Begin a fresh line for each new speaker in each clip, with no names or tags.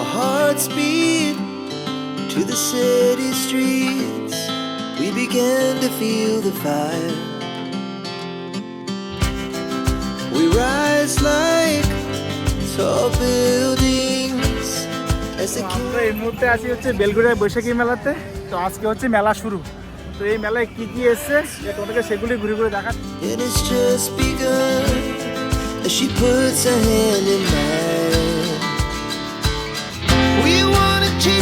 Our hearts beat to the city streets. We began to feel the fire. We rise like tall buildings as the
আমরা এই মুহূর্তে আছি হচ্ছে বেলগুড়িয়া বৈশাখী মেলাতে তো আজকে হচ্ছে মেলা শুরু তো এই মেলায় কি কি এসছে যে তোমাদেরকে সেগুলি ঘুরে ঘুরে দেখা
It has just begun as she puts her hand in mine.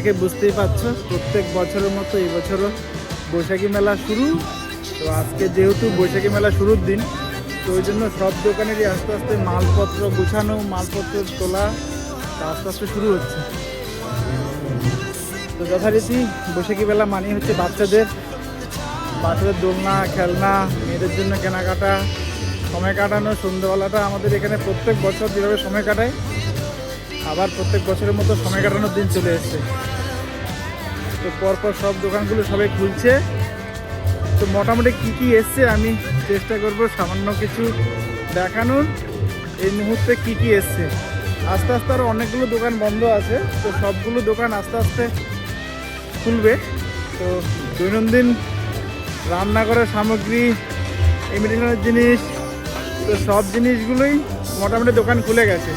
দেখে বুঝতেই পারছ, প্রত্যেক বছরের মতো এই বছরও বৈশাখী মেলা শুরু। তো আজকে যেহেতু বৈশাখী মেলা শুরুর দিন, তো ওই জন্য সব দোকানেরই আস্তে আস্তে মালপত্র গুছানো, মালপত্র তোলা আস্তে আস্তে শুরু হচ্ছে। তো যথারীতি বৈশাখী মেলা মানে হচ্ছে বাচ্চাদের বাচ্চাদের দোলনা, খেলনা, মেয়েদের জন্য কেনাকাটা, সময় কাটানো, সন্ধ্যাবেলাটা আমাদের এখানে প্রত্যেক বছর যেভাবে সময় কাটায়, আবার প্রত্যেক বছরের মতো সময় কাটানোর দিন চলে এসছে। তো পরপর সব দোকানগুলো সবাই খুলছে। তো মোটামুটি কী কী এসছে আমি চেষ্টা করব সামান্য কিছু দেখানোর। এই মুহূর্তে কি কি এসছে? আস্তে আস্তে আরও অনেকগুলো দোকান বন্ধ আছে, তো সবগুলো দোকান আস্তে আস্তে খুলবে। তো দৈনন্দিন রান্নাঘরের সামগ্রী ইমিটেশনের জিনিস, তো সব জিনিসগুলোই মোটামুটি দোকান খুলে গেছে।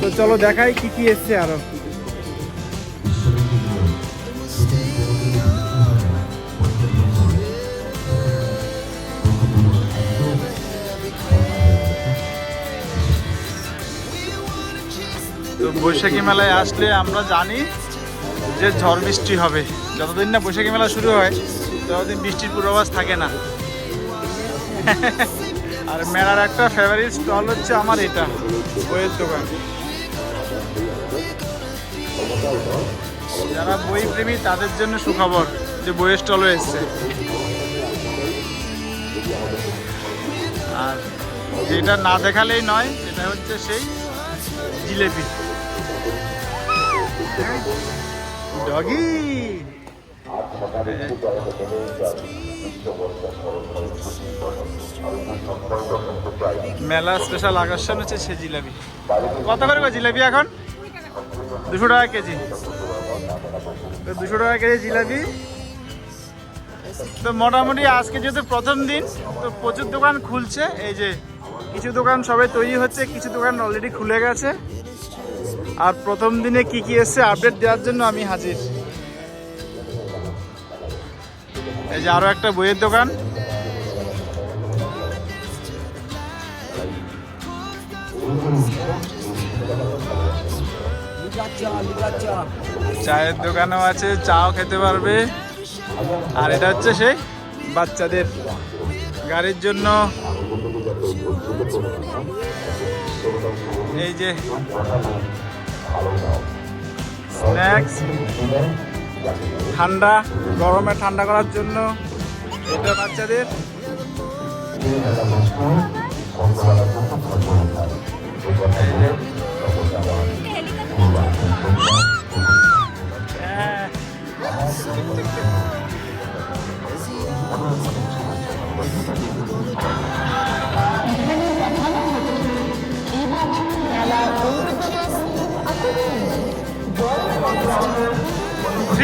তো চলো দেখাই কি কি এসছে আরও। বৈশাখী মেলায় আসলে আমরা জানি যে ঝড় বৃষ্টি হবে। যতদিন না বৈশাখী মেলা শুরু হয়, ততদিন বৃষ্টির পূর্বাভাস থাকে না। আর মেলার একটা ফেভারিট স্টল হচ্ছে আমার এটা, বইয়ের দোকান। যারা বই প্রেমী তাদের জন্য সুখবর যে বইয়ের স্টলও এসছে। আর যেটা না দেখালেই নয়, সেটা হচ্ছে সেই জিলেপি। ডগি মেলা স্পেশাল আকর্ষণ হচ্ছে সে জিলাপি। কত করে জিলাপি এখন? দুশো টাকা কেজি। দুশো টাকা কেজি জিলাপি। তো মোটামুটি আজকে যেহেতু প্রথম দিন, তো প্রচুর দোকান খুলছে। এই যে কিছু দোকান সবাই তৈরি হচ্ছে, কিছু দোকান অলরেডি খুলে গেছে। আর প্রথম দিনে কি কি এসছে আপডেট দেওয়ার জন্য আমি হাজির। এই যে আরও একটা বইয়ের দোকান। চায়ের দোকানও আছে, চাও খেতে পারবে। আর এটা হচ্ছে সেই বাচ্চাদের গাড়ির জন্য। এই যে স্ন্যাক্স ঠান্ডা গরমে ঠান্ডা করার জন্য এটা বাচ্চাদের। হ্যাঁ।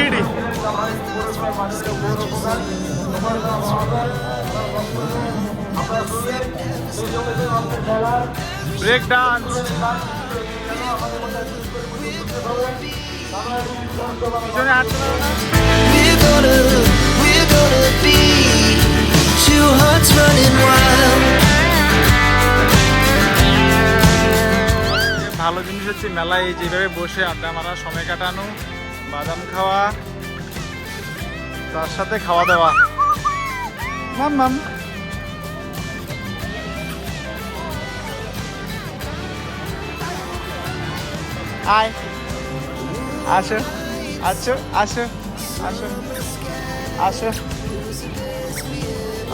থ্রি ব্রেক ডান্স পিছনে হাঁটতে পারো না?
We're gonna, we're gonna be two hearts running wild.
ভালো জিনিস হচ্ছে মেলায় এই যেভাবে বসে আড্ডা মারা সময় কাটানো বাদাম খাওয়া, তার সাথে খাওয়া দাওয়া। মাম মাম। আয়। আসো আসো আসো আসো আসো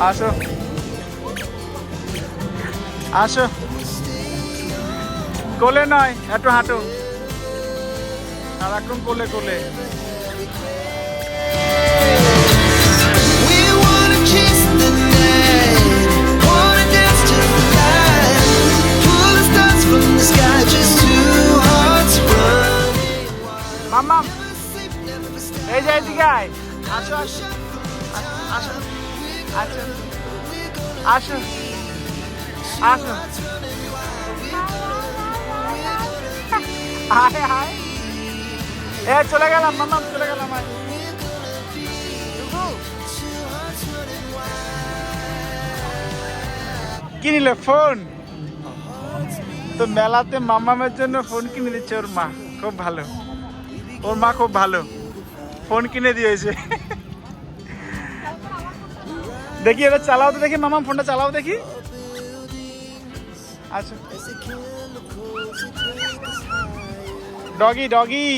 আসো। আসো। কোলে নয় একটু হাঁটো। সারাক্ষণ কোলে কোলে। আসো আসো আসো আসো আসো আসো এ, চলে গেলাম মাম্মাম চলে গেলাম। কি নিলে ফোন? তো মেলাতে মামামের জন্য ফোন কিনে দিচ্ছে ওর মা, খুব ভালো। ওর মা খুব ভালো। ফোন কিনে দিয়েছে। দেখি এটা চালাও তো দেখি, মামা, ফোনটা চালাও দেখি। আচ্ছা। Doggy doggy.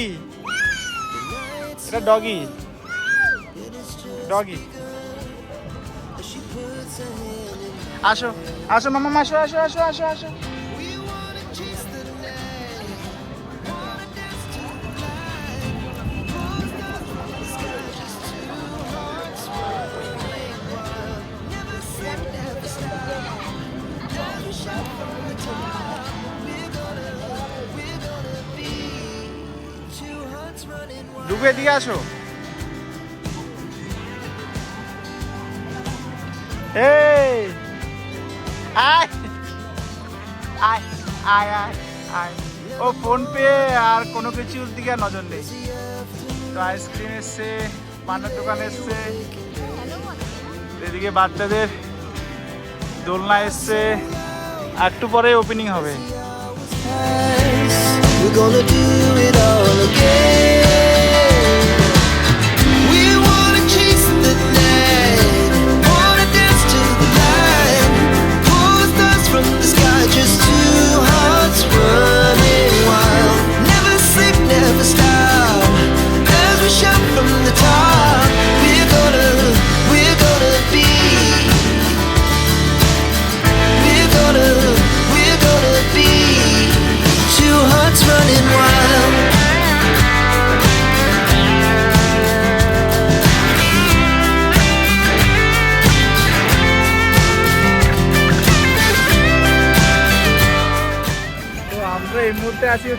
এটা ডগি। ডগি। আসো। আসো মামা আসো আসো আসো আসো আসো। ডুবে দিয়ে আসো। আয়! আয় আয় আয় ও ফোন পে আর কোনো কিছুর দিকে নজর নেই। তো আইসক্রিম এসছে, পানের দোকান এসছে। এদিকে বাচ্চাদের দোলনা এসছে। একটু পরে ওপেনিং হবে।
We're gonna do it all again.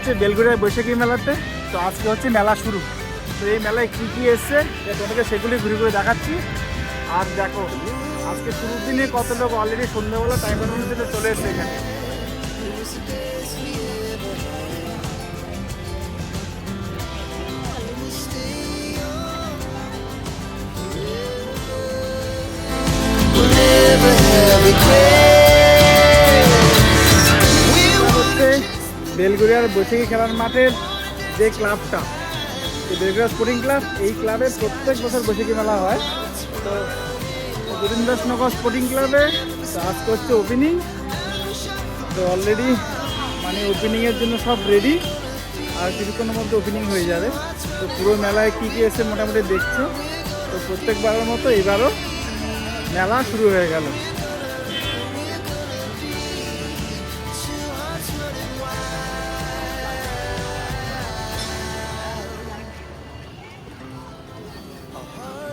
হচ্ছে বেলগুড়িয়ার বৈশাখী মেলাতে। তো আজকে হচ্ছে মেলা শুরু। তো এই মেলায় কী কী এসছে তোমাকে সেগুলি ঘুরে ঘুরে দেখাচ্ছি। আর দেখো, আজকে শুরুর দিনে কত লোক অলরেডি সন্ধ্যাবেলা টাইম অনুযায়ী চলে এসছে এখানে।
Never have
বেলগুড়িয়ার বৈশাখী খেলার মাঠের যে ক্লাবটা বেলগুড়িয়া স্পোর্টিং ক্লাব এই ক্লাবে প্রত্যেক বছর বৈশাখী মেলা হয়। তো গোবিন্দাসনগর স্পোর্টিং ক্লাবে তো করছে ওপেনিং তো অলরেডি মানে ওপেনিংয়ের জন্য সব রেডি আর কিছুক্ষণের মধ্যে ওপেনিং হয়ে যাবে। তো পুরো মেলায় কী কী এসে মোটামুটি দেখছ। তো প্রত্যেকবারের মতো এবারও মেলা শুরু হয়ে গেল।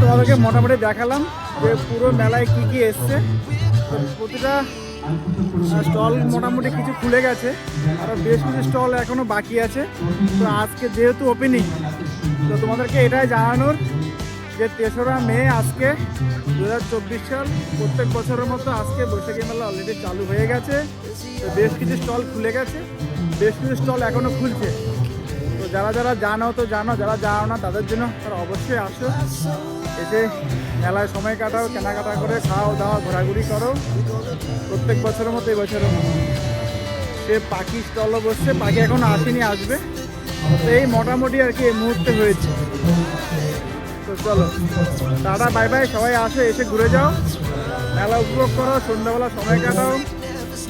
তোমাদেরকে মোটামুটি দেখালাম যে পুরো মেলায় কি কি এসছে। প্রতিটা স্টল মোটামুটি কিছু খুলে গেছে। আর বেশ কিছু স্টল এখনও বাকি আছে। তো আজকে যেহেতু ওপেনিং তো তোমাদেরকে এটাই জানানোর যে তেসরা মে, আজকে দু হাজার চব্বিশ সাল। প্রত্যেক বছরের মতো আজকে বৈশাখী মেলা অলরেডি চালু হয়ে গেছে। বেশ কিছু স্টল খুলে গেছে। বেশ কিছু স্টল এখনও খুলছে। তো যারা যারা জানো তো জানো, যারা জানো না, তাদের জন্য তারা অবশ্যই আসো। এসে মেলায় সময় কাটাও, কেনাকাটা করে খাও দাও, ঘোরাঘুরি করো। প্রত্যেক বছরের মতো এই বছরের মতো। সে পাখি স্টলও বসছে, পাখি এখনও আসেনি, আসবে। তো এই মোটামুটি আর কি এই মুহূর্তে হয়েছে। চলো। দাদা বাই বাই, সবাই আসো, এসে ঘুরে যাও। মেলা উপভোগ করো, সন্ধ্যাবেলা সময় কাটাও,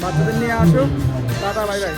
বাচ্চাদের নিয়ে আসো। দাদা বাই বাই।